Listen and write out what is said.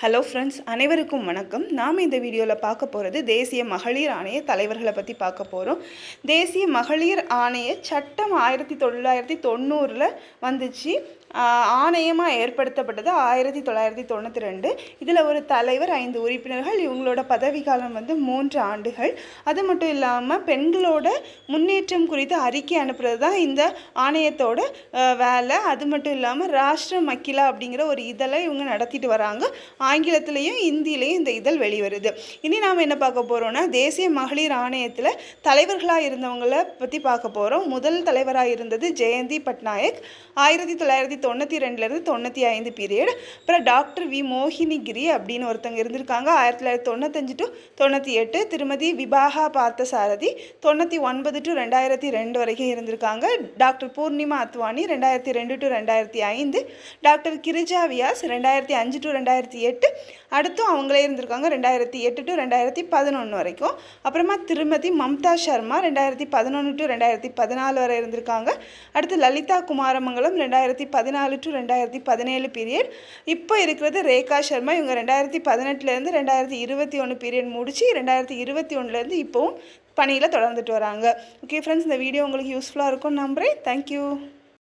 Hello friends அனைவருக்கும் வணக்கம். நாம் இந்த வீடியோவில் பார்க்க போகிறது தேசிய மகளிர் ஆணைய தலைவர்களை பற்றி பார்க்க போகிறோம் தேசிய மகளிர் ஆணைய சட்டம் ஆயிரத்தி தொள்ளாயிரத்தி தொண்ணூறில் வந்துச்சு. ஆணையமாக ஏற்படுத்தப்பட்டது ஆயிரத்தி தொள்ளாயிரத்தி தொண்ணூற்றி ரெண்டு. இதில் ஒரு தலைவர் ஐந்து உறுப்பினர்கள் இவங்களோட பதவிக்காலம் வந்து மூன்று ஆண்டுகள். அது மட்டும் இல்லாமல் பெண்களோட முன்னேற்றம் குறித்து அறிக்கை அனுப்புறது தான் இந்த ஆணையத்தோட வேலை. அது மட்டும் இல்லாமல் ராஷ்டிர மக்கிலா அப்படிங்கிற ஒரு இதழை இவங்க நடத்திட்டு வராங்க. ஆங்கிலத்திலையும் இந்தியிலையும் இந்த இதழ் வெளிவருது. இனி நாம் என்ன பார்க்க போகிறோம்னா தேசிய மகளிர் ஆணையத்தில் தலைவர்களாக இருந்தவங்கள பற்றி பார்க்க போகிறோம் முதல் தலைவராக இருந்தது ஜெயந்தி பட்நாயக். ஆயிரத்தி தொள்ளாயிரத்தி தொண்ணூற்றி ரெண்டுலேருந்து தொண்ணூற்றி ஐந்து பீரியட் அப்புறம் டாக்டர் வி மோகினிகிரி அப்படின்னு ஒருத்தங்க இருந்திருக்காங்க. ஆயிரத்தி தொள்ளாயிரத்தி தொண்ணூத்தஞ்சு டு தொண்ணூற்றி எட்டு திருமதி விபாகா பார்த்தசாரதி தொண்ணூற்றி ஒன்பது டு ரெண்டாயிரத்தி ரெண்டு வரைக்கும் இருந்திருக்காங்க. டாக்டர் பூர்ணிமா அத்வானி ரெண்டாயிரத்தி ரெண்டு டு ரெண்டாயிரத்தி ஐந்து. டாக்டர் கிரிஜா வியாஸ் ரெண்டாயிரத்தி அஞ்சு டு ரெண்டாயிரத்தி எட்டு அடுத்தும் அவங்களே இருந்திருக்காங்க ரெண்டாயிரத்தி எட்டு டு ரெண்டாயிரத்தி பதினொன்று வரைக்கும். அப்புறமா திருமதி மம்தா சர்மா ரெண்டாயிரத்தி பதினொன்று டு ரெண்டாயிரத்தி பதினாலு வரை இருந்திருக்காங்க. அடுத்து லலிதா குமாரமங்கலம் ரெண்டாயிரத்தி பதினாலு டு ரெண்டாயிரத்தி பதினேழு பீரியட் இப்போ இருக்கிறது ரேகா சர்மா இவங்க ரெண்டாயிரத்தி பதினெட்டுலேருந்து ரெண்டாயிரத்தி இருபத்தி ஒன்று பீரியட் முடிச்சு ரெண்டாயிரத்தி இருபத்தி ஒன்றுலேருந்து இப்போவும் பணியில் தொடர்ந்துட்டு வராங்க. ஓகே ஃப்ரெண்ட்ஸ் இந்த வீடியோ உங்களுக்கு யூஸ்ஃபுல்லாக இருக்கும் நம்புகிறேன் தேங்க்யூ